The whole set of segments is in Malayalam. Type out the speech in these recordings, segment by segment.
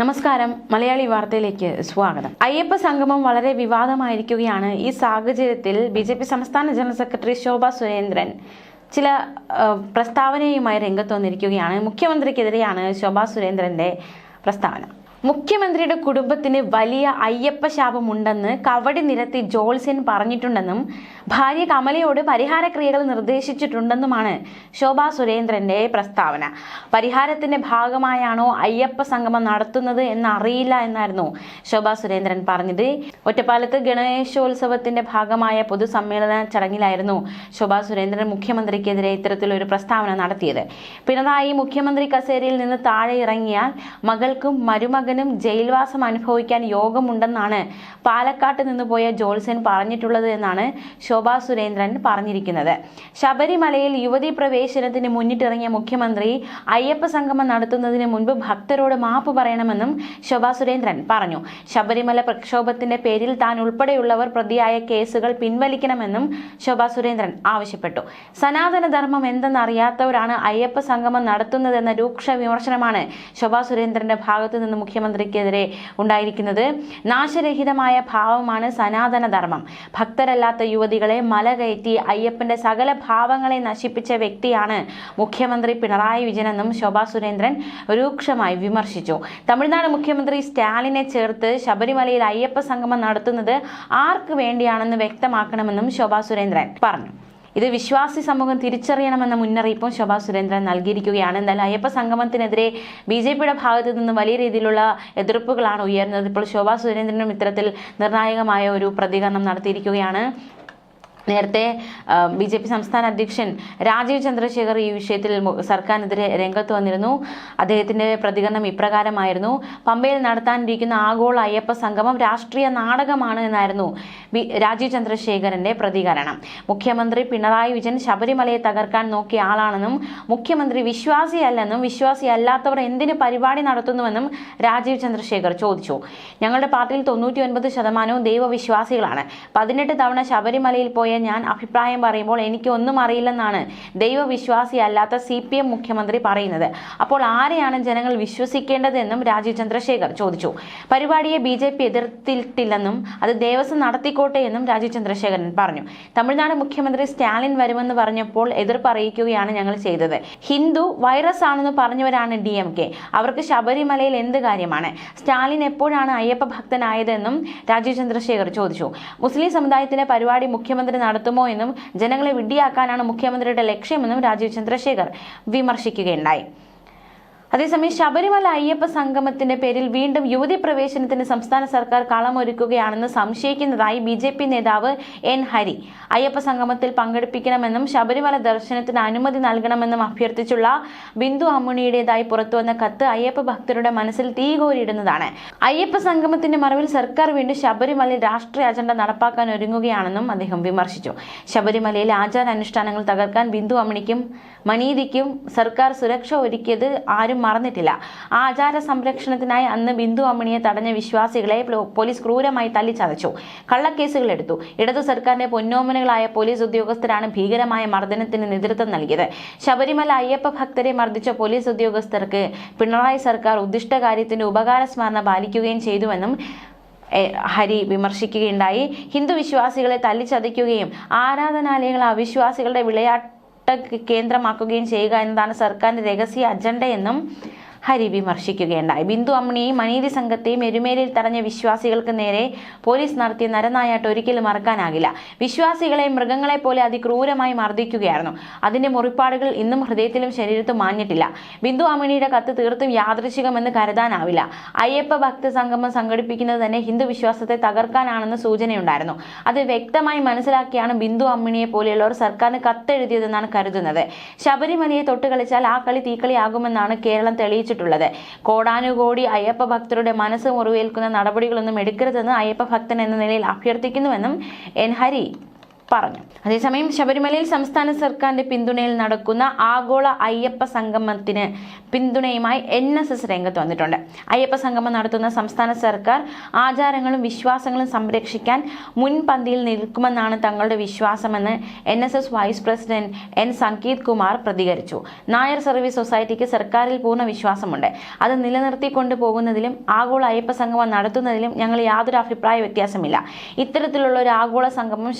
നമസ്കാരം. മലയാളി വാർത്തയിലേക്ക് സ്വാഗതം. അയ്യപ്പ സംഗമം വളരെ വിവാദമായിരിക്കുകയാണ്. ഈ സാഹചര്യത്തിൽ ബി ജെ പി സംസ്ഥാന ജനറൽ സെക്രട്ടറി ശോഭ സുരേന്ദ്രൻ ചില പ്രസ്താവനയുമായി രംഗത്ത് വന്നിരിക്കുകയാണ് മുഖ്യമന്ത്രിക്കെതിരെയാണ് ശോഭ സുരേന്ദ്രന്റെ പ്രസ്താവന. മുഖ്യമന്ത്രിയുടെ കുടുംബത്തിന് വലിയ അയ്യപ്പ ശാപമുണ്ടെന്ന് കവടി നിരത്തി ജോൾസ്യൻ പറഞ്ഞിട്ടുണ്ടെന്നും ഭാര്യ കമലയോട് പരിഹാര ക്രിയകൾ നിർദ്ദേശിച്ചിട്ടുണ്ടെന്നുമാണ് ശോഭാ സുരേന്ദ്രന്റെ പ്രസ്താവന. പരിഹാരത്തിന്റെ ഭാഗമായാണോ അയ്യപ്പ സംഗമം നടത്തുന്നത് എന്ന് അറിയില്ല എന്നായിരുന്നു ശോഭാ സുരേന്ദ്രൻ പറഞ്ഞത്. ഒറ്റപ്പാലത്ത് ഗണേശോത്സവത്തിന്റെ ഭാഗമായ പൊതുസമ്മേളന ചടങ്ങിലായിരുന്നു ശോഭാ സുരേന്ദ്രൻ മുഖ്യമന്ത്രിക്കെതിരെ ഇത്തരത്തിലൊരു പ്രസ്താവന നടത്തിയത്. പിണറായി മുഖ്യമന്ത്രി കസേരയിൽ നിന്ന് താഴെ ഇറങ്ങിയാൽ മകൾക്കും മരുമകനും ജയിൽവാസം അനുഭവിക്കാൻ യോഗമുണ്ടെന്നാണ് പാലക്കാട്ട് നിന്ന് പോയ ജോൾസൻ പറഞ്ഞിട്ടുള്ളത് എന്നാണ് സുരേന്ദ്രൻ പറഞ്ഞിരിക്കുന്നത്. ശബരിമലയിൽ യുവതി പ്രവേശനത്തിന് മുന്നിട്ടിറങ്ങിയ മുഖ്യമന്ത്രി അയ്യപ്പ സംഗമം നടത്തുന്നതിന് മുൻപ് ഭക്തരോട് മാപ്പ് പറയണമെന്നും ശോഭാ സുരേന്ദ്രൻ പറഞ്ഞു. ശബരിമല പ്രക്ഷോഭത്തിന്റെ പേരിൽ താൻ ഉൾപ്പെടെയുള്ളവർ പ്രതിയായ കേസുകൾ പിൻവലിക്കണമെന്നും ശോഭാ സുരേന്ദ്രൻ ആവശ്യപ്പെട്ടു. സനാതനധർമ്മം എന്തെന്നറിയാത്തവരാണ് അയ്യപ്പ സംഗമം നടത്തുന്നതെന്ന രൂക്ഷ വിമർശനമാണ് ശോഭാ സുരേന്ദ്രന്റെ ഭാഗത്തു നിന്ന് മുഖ്യമന്ത്രിക്കെതിരെ ഉണ്ടായിരിക്കുന്നത്. നാശരഹിതമായ ഭാവമാണ് സനാതനധർമ്മം. ഭക്തരല്ലാത്ത യുവതികളെ മല കയറ്റി അയ്യപ്പന്റെ സകല ഭാവങ്ങളെ നശിപ്പിച്ച വ്യക്തിയാണ് മുഖ്യമന്ത്രി പിണറായി വിജയനെന്നും ശോഭാ സുരേന്ദ്രൻ രൂക്ഷമായി വിമർശിച്ചു. തമിഴ്നാട് മുഖ്യമന്ത്രി സ്റ്റാലിനെ ചേർത്ത് ശബരിമലയിൽ അയ്യപ്പ സംഗമം നടത്തുന്നത് ആർക്ക് വേണ്ടിയാണെന്ന് വ്യക്തമാക്കണമെന്നും ശോഭാ സുരേന്ദ്രൻ പറഞ്ഞു. ഇത് വിശ്വാസി സമൂഹം തിരിച്ചറിയണമെന്ന മുന്നറിയിപ്പും ശോഭാ സുരേന്ദ്രൻ നൽകിയിരിക്കുകയാണ്. എന്തായാലും അയ്യപ്പ സംഗമത്തിനെതിരെ ബി ജെ പിയുടെ ഭാഗത്തു നിന്ന് വലിയ രീതിയിലുള്ള എതിർപ്പുകളാണ് ഉയർന്നത്. ഇപ്പോൾ ശോഭാ സുരേന്ദ്രനും ഇത്തരത്തിൽ നിർണായകമായ ഒരു പ്രതികരണം നടത്തിയിരിക്കുകയാണ്. നേരത്തെ ബി ജെ പി സംസ്ഥാന അധ്യക്ഷൻ രാജീവ് ചന്ദ്രശേഖർ ഈ വിഷയത്തിൽ സർക്കാരിനെതിരെ രംഗത്ത് വന്നിരുന്നു. അദ്ദേഹത്തിന്റെ പ്രതികരണം ഇപ്രകാരമായിരുന്നു. പമ്പയിൽ നടത്താനിരിക്കുന്ന ആഗോള അയ്യപ്പ സംഗമം രാഷ്ട്രീയ നാടകമാണ് എന്നായിരുന്നു രാജീവ് ചന്ദ്രശേഖരന്റെ പ്രതികരണം. മുഖ്യമന്ത്രി പിണറായി വിജയൻ ശബരിമലയെ തകർക്കാൻ നോക്കിയ ആളാണെന്നും മുഖ്യമന്ത്രി വിശ്വാസിയല്ലെന്നും വിശ്വാസിയല്ലാത്തവർ എന്തിന് പരിപാടി നടത്തുന്നുവെന്നും രാജീവ് ചന്ദ്രശേഖർ ചോദിച്ചു. ഞങ്ങളുടെ പാർട്ടിയിൽ തൊണ്ണൂറ്റി ഒൻപത് ശതമാനവും ദൈവവിശ്വാസികളാണ്. പതിനെട്ട് തവണ ശബരിമലയിൽ പോയ ഞാൻ അഭിപ്രായം പറയുമ്പോൾ എനിക്ക് ഒന്നും അറിയില്ലെന്നാണ് ദൈവവിശ്വാസിയല്ലാത്ത സി പി എം മുഖ്യമന്ത്രി പറയുന്നത്. അപ്പോൾ ആരെയാണ് ജനങ്ങൾ വിശ്വസിക്കേണ്ടതെന്നും രാജീവ് ചന്ദ്രശേഖർ ചോദിച്ചു. പരിപാടിയെ ബി ജെ പി എതിർത്തിട്ടില്ലെന്നും അത് ദേവസ്വം നടത്തിക്കോട്ടെ എന്നും രാജീവ് ചന്ദ്രശേഖരൻ പറഞ്ഞു. തമിഴ്നാട് മുഖ്യമന്ത്രി സ്റ്റാലിൻ വരുമെന്ന് പറഞ്ഞപ്പോൾ എതിർപ്പ് അറിയിക്കുകയാണ് ഞങ്ങൾ ചെയ്തത്. ഹിന്ദു വൈറസ് ആണെന്ന് പറഞ്ഞവരാണ് ഡി എം കെ. അവർക്ക് ശബരിമലയിൽ എന്ത് കാര്യമാണ്? സ്റ്റാലിൻ എപ്പോഴാണ് അയ്യപ്പ ഭക്തനായതെന്നും രാജീവ് ചന്ദ്രശേഖർ ചോദിച്ചു. മുസ്ലിം സമുദായത്തിലെ പരിപാടി മുഖ്യമന്ത്രി നടത്തുമോ എന്നും ജനങ്ങളെ വിഡ്ഢിയാക്കാനാണ് മുഖ്യമന്ത്രിയുടെ ലക്ഷ്യമെന്നും രാജീവ് ചന്ദ്രശേഖർ വിമർശിക്കുകയുണ്ടായി. അതേസമയം ശബരിമല അയ്യപ്പ സംഗമത്തിന്റെ പേരിൽ വീണ്ടും യുവതി പ്രവേശനത്തിന് സംസ്ഥാന സർക്കാർ കളമൊരുക്കുകയാണെന്ന് സംശയിക്കുന്നതായി ബി ജെ പി നേതാവ് എൻ ഹരി. അയ്യപ്പ സംഗമത്തിൽ പങ്കെടുപ്പിക്കണമെന്നും ശബരിമല ദർശനത്തിന് അനുമതി നൽകണമെന്നും അഭ്യർത്ഥിച്ചുള്ള ബിന്ദു അമ്മുണിയുടേതായി പുറത്തുവന്ന കത്ത് അയ്യപ്പ ഭക്തരുടെ മനസ്സിൽ തീകോരിടുന്നതാണ് അയ്യപ്പ സംഗമത്തിന്റെ മറവിൽ സർക്കാർ വീണ്ടും ശബരിമലയിൽ രാഷ്ട്രീയ അജണ്ട നടപ്പാക്കാൻ ഒരുങ്ങുകയാണെന്നും അദ്ദേഹം വിമർശിച്ചു. ശബരിമലയിൽ ആചാരാനുഷ്ഠാനങ്ങൾ തകർക്കാൻ ബിന്ദു അമ്മിണിക്കും മനീതിക്കും സർക്കാർ സുരക്ഷ ഒരുക്കിയത് ആരും മറന്നിട്ടില്ല. ആചാര സംരക്ഷണത്തിനായി അന്ന് ബിന്ദു അമ്മണിയെ തടഞ്ഞ വിശ്വാസികളെ പോലീസ് ക്രൂരമായി തല്ലിച്ചതച്ചു. കള്ളക്കേസുകൾ എടുത്തു. ഇടതു സർക്കാരിന്റെ പൊന്നോമനകളായ പോലീസ് ഉദ്യോഗസ്ഥരാണ് ഭീകരമായ മർദ്ദനത്തിന് നേതൃത്വം നൽകിയത്. ശബരിമല അയ്യപ്പ ഭക്തരെ മർദ്ദിച്ച പോലീസ് ഉദ്യോഗസ്ഥർക്ക് പിണറായി സർക്കാർ ഉദ്ദിഷ്ട കാര്യത്തിന്റെ ഉപകാര സ്മരണ പാലിക്കുകയും ചെയ്തുവെന്നും ഹരി വിമർശിക്കുകയുണ്ടായി. ഹിന്ദു വിശ്വാസികളെ തല്ലിച്ചതയ്ക്കുകയും ആരാധനാലയങ്ങൾ അവിശ്വാസികളുടെ വിളയാട്ട കേന്ദ്രമാക്കുകയും ചെയ്യുക എന്നതാണ് സർക്കാരിന്റെ രഹസ്യ അജണ്ടയെന്നും ഹരി വിമർശിക്കുകയുണ്ടായി. ബിന്ദു അമ്മിണിയെയും അനീതി സംഘത്തെയും എരുമേലിൽ തടഞ്ഞ വിശ്വാസികൾക്ക് നേരെ പോലീസ് നടത്തിയ നരനായാട്ട് ഒരിക്കലും മറക്കാനാകില്ല. വിശ്വാസികളെ മൃഗങ്ങളെ പോലെ അതിക്രൂരമായി മർദ്ദിക്കുകയായിരുന്നു. അതിന്റെ മുറിപ്പാടുകൾ ഇന്നും ഹൃദയത്തിലും ശരീരത്തും മാഞ്ഞിട്ടില്ല. ബിന്ദു അമ്മിണിയുടെ കത്ത് തീർത്തും യാദൃശികമെന്ന് കരുതാനാവില്ല. അയ്യപ്പ ഭക്ത സംഗമം സംഘടിപ്പിക്കുന്നത് തന്നെ ഹിന്ദു വിശ്വാസത്തെ തകർക്കാനാണെന്ന് സൂചനയുണ്ടായിരുന്നു. അത് വ്യക്തമായി മനസ്സിലാക്കിയാണ് ബിന്ദു അമ്മിണിയെ പോലെയുള്ളവർ സർക്കാരിന് കത്തെഴുതിയതെന്നാണ് കരുതുന്നത്. ശബരിമലയെ തൊട്ടുകളിച്ചാൽ ആ കളി തീക്കളിയാകുമെന്നാണ് കേരളം തെളിയിച്ചിട്ടുള്ളത്. കോടാനുകോടി അയ്യപ്പ ഭക്തരുടെ മനസ്സ് മുറിവേൽക്കുന്ന നടപടികളൊന്നും എടുക്കരുതെന്ന് അയ്യപ്പ ഭക്തൻ എന്ന നിലയിൽ അഭ്യർത്ഥിക്കുന്നുവെന്നും എൻ ഹരി പറഞ്ഞു. അതേസമയം ശബരിമലയിൽ സംസ്ഥാന സർക്കാരിന്റെ പിന്തുണയിൽ നടക്കുന്ന ആഗോള അയ്യപ്പ സംഗമത്തിന് പിന്തുണയുമായി എൻ എസ് എസ് രംഗത്ത് വന്നിട്ടുണ്ട്. അയ്യപ്പ സംഗമം നടത്തുന്ന സംസ്ഥാന സർക്കാർ ആചാരങ്ങളും വിശ്വാസങ്ങളും സംരക്ഷിക്കാൻ മുൻപന്തിയിൽ നിൽക്കുമെന്നാണ് തങ്ങളുടെ വിശ്വാസമെന്ന് N S S vice president N Sangeeth Kumar പ്രതികരിച്ചു. നായർ സർവീസ് സൊസൈറ്റിക്ക് സർക്കാരിൽ പൂർണ വിശ്വാസമുണ്ട്. അത് നിലനിർത്തിക്കൊണ്ടു പോകുന്നതിലും ആഗോള അയ്യപ്പ സംഗമം നടത്തുന്നതിലും ഞങ്ങൾ യാതൊരു അഭിപ്രായ വ്യത്യാസമില്ല. ഇത്തരത്തിലുള്ള ഒരു ആഗോള സംഗമം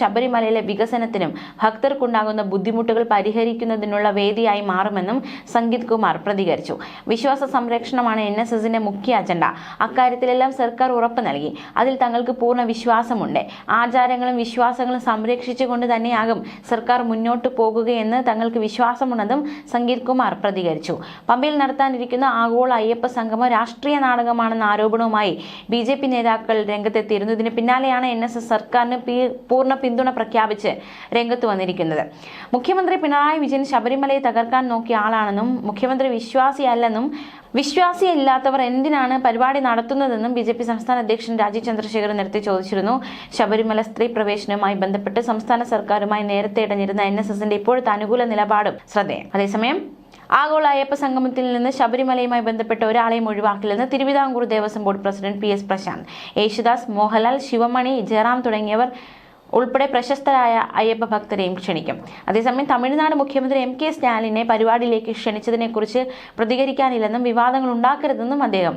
ശബരിമലയിലെ വികസനത്തിനും ഭക്തർക്കുണ്ടാകുന്ന ബുദ്ധിമുട്ടുകൾ പരിഹരിക്കുന്നതിനുള്ള വേദിയായി മാറുമെന്നും സംഗീത് കുമാർ പ്രതികരിച്ചു. വിശ്വാസ സംരക്ഷണമാണ് എൻ എസ് എസിന്റെ മുഖ്യ അജണ്ട. അക്കാര്യത്തിലെല്ലാം സർക്കാർ ഉറപ്പ് നൽകി. അതിൽ തങ്ങൾക്ക് പൂർണ വിശ്വാസമുണ്ട്. ആചാരങ്ങളും വിശ്വാസങ്ങളും സംരക്ഷിച്ചുകൊണ്ട് തന്നെയാകും സർക്കാർ മുന്നോട്ട് പോകുകയെന്ന് തങ്ങൾക്ക് വിശ്വാസമുണ്ടെന്നും സംഗീത് കുമാർ പ്രതികരിച്ചു. പമ്പയിൽ നടത്താനിരിക്കുന്ന ആഗോള അയ്യപ്പ സംഗമം രാഷ്ട്രീയ നാടകമാണെന്ന ആരോപണവുമായി ബി നേതാക്കൾ രംഗത്തെത്തിയിരുന്നു ഇതിന് പിന്നാലെയാണ് എൻ സർക്കാരിന് പൂർണ പിന്തുണ പ്രഖ്യാപിച്ച് രംഗത്ത് വന്നിരിക്കുന്നത്. മുഖ്യമന്ത്രി പിണറായി വിജയൻ ശബരിമലയെ തകർക്കാൻ നോക്കിയ ആളാണെന്നും മുഖ്യമന്ത്രി വിശ്വാസിയല്ലെന്നും വിശ്വാസിയില്ലാത്തവർ എന്തിനാണ് പരിപാടി നടത്തുന്നതെന്നും ബി ജെ പി സംസ്ഥാന അധ്യക്ഷൻ രാജീവ് ചന്ദ്രശേഖർ നേരത്തെ ചോദിച്ചിരുന്നു. ശബരിമല സ്ത്രീ പ്രവേശനവുമായി ബന്ധപ്പെട്ട് സംസ്ഥാന സർക്കാരുമായി നേരത്തെ ഇടഞ്ഞിരുന്ന എൻ എസ് എസിന്റെ ഇപ്പോഴത്തെ അനുകൂല നിലപാടും ശ്രദ്ധേയം. അതേസമയം ആഗോള അയ്യപ്പ സംഗമത്തിൽ നിന്ന് ശബരിമലയുമായി ബന്ധപ്പെട്ട ഒരാളെയും ഒഴിവാക്കില്ലെന്ന് Thiruvithamkoor Devaswom board president P S Prashanth Yesudas Mohanlal Sivamani Jayaram തുടങ്ങിയവർ ഉൾപ്പെടെ പ്രശസ്തരായ അയ്യപ്പ ഭക്തരെയും ക്ഷണിക്കും. അതേസമയം തമിഴ്നാട് മുഖ്യമന്ത്രി എം കെ സ്റ്റാലിനെ പരിപാടിയിലേക്ക് ക്ഷണിച്ചതിനെക്കുറിച്ച് പ്രതികരിക്കാനില്ലെന്നും വിവാദങ്ങൾ ഉണ്ടാക്കരുതെന്നും അദ്ദേഹം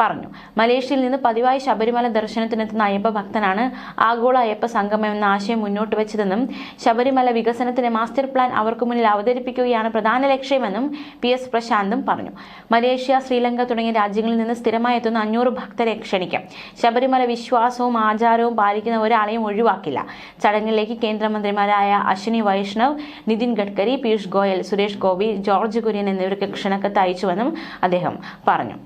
പറഞ്ഞു. മലേഷ്യയിൽ നിന്ന് പതിവായി ശബരിമല ദർശനത്തിനെത്തുന്ന അയ്യപ്പ ഭക്തനാണ് ആഗോള അയ്യപ്പ സംഗമം എന്ന ആശയം മുന്നോട്ട് വെച്ചതെന്നും ശബരിമല വികസനത്തിന് മാസ്റ്റർ പ്ലാൻ അവർക്ക് മുന്നിൽ അവതരിപ്പിക്കുകയാണ് പ്രധാന ലക്ഷ്യമെന്നും പി എസ് പ്രശാന്തും പറഞ്ഞു. മലേഷ്യ ശ്രീലങ്ക തുടങ്ങിയ രാജ്യങ്ങളിൽ നിന്ന് സ്ഥിരമായി എത്തുന്ന അഞ്ഞൂറ് ഭക്തരെ ക്ഷണിക്കാം. ശബരിമല വിശ്വാസവും ആചാരവും പാലിക്കുന്ന ഒരാളെയും ഒഴിവാക്കില്ല. ചടങ്ങിലേക്ക് കേന്ദ്രമന്ത്രിമാരായ അശ്വിനി വൈഷ്ണവ് നിതിൻ ഗഡ്കരി പീയൂഷ് ഗോയൽ സുരേഷ് ഗോപി ജോർജ് കുര്യൻ എന്നിവർക്ക് ക്ഷണക്കത്ത് അയച്ചുവെന്നും അദ്ദേഹം പറഞ്ഞു.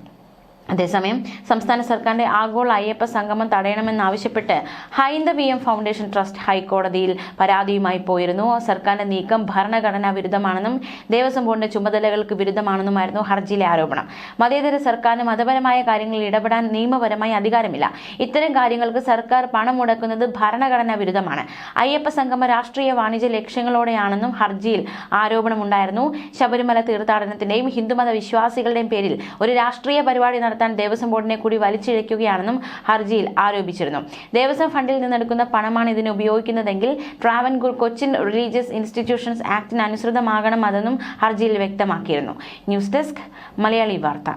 അതേസമയം സംസ്ഥാന സർക്കാരിന്റെ ആഗോള അയ്യപ്പ സംഗമം തടയണമെന്നാവശ്യപ്പെട്ട് ഹൈന്ദവീയം ഫൗണ്ടേഷൻ ട്രസ്റ്റ് ഹൈക്കോടതിയിൽ പരാതിയുമായി പോയിരുന്നു. സർക്കാരിന്റെ നീക്കം ഭരണഘടനാ വിരുദ്ധമാണെന്നും ദേവസ്വം ബോർഡിന്റെ ചുമതലകൾക്ക് വിരുദ്ധമാണെന്നുമായിരുന്നു ഹർജിയിലെ ആരോപണം. മതേതര സർക്കാരിന് മതപരമായ കാര്യങ്ങളിൽ ഇടപെടാൻ നിയമപരമായി അധികാരമില്ല. ഇത്തരം കാര്യങ്ങൾക്ക് സർക്കാർ പണം മുടക്കുന്നത് ഭരണഘടനാ വിരുദ്ധമാണ്. അയ്യപ്പ സംഗമ രാഷ്ട്രീയ വാണിജ്യ ലക്ഷ്യങ്ങളോടെയാണെന്നും ഹർജിയിൽ ആരോപണമുണ്ടായിരുന്നു. ശബരിമല തീർത്ഥാടനത്തിന്റെയും ഹിന്ദുമത വിശ്വാസികളുടെയും പേരിൽ ഒരു രാഷ്ട്രീയ പരിപാടി നടത്താൻ ദേവസ്വം ബോർഡിനെ കൂടി വലിച്ചിഴയ്ക്കുകയാണെന്നും ഹർജിയിൽ ആരോപിച്ചിരുന്നു. ദേവസ്വം ഫണ്ടിൽ നിന്നെടുക്കുന്ന പണമാണ് ഇതിന് ഉപയോഗിക്കുന്നതെങ്കിൽ ട്രാവൻകൂർ കൊച്ചിൻ റിലീജിയസ് ഇൻസ്റ്റിറ്റ്യൂഷൻസ് ആക്ടിന് അനുസൃതമാകണം അതെന്നും ഹർജിയിൽ വ്യക്തമാക്കിയിരുന്നു. ന്യൂസ് ഡെസ്ക് മലയാളി വാർത്ത.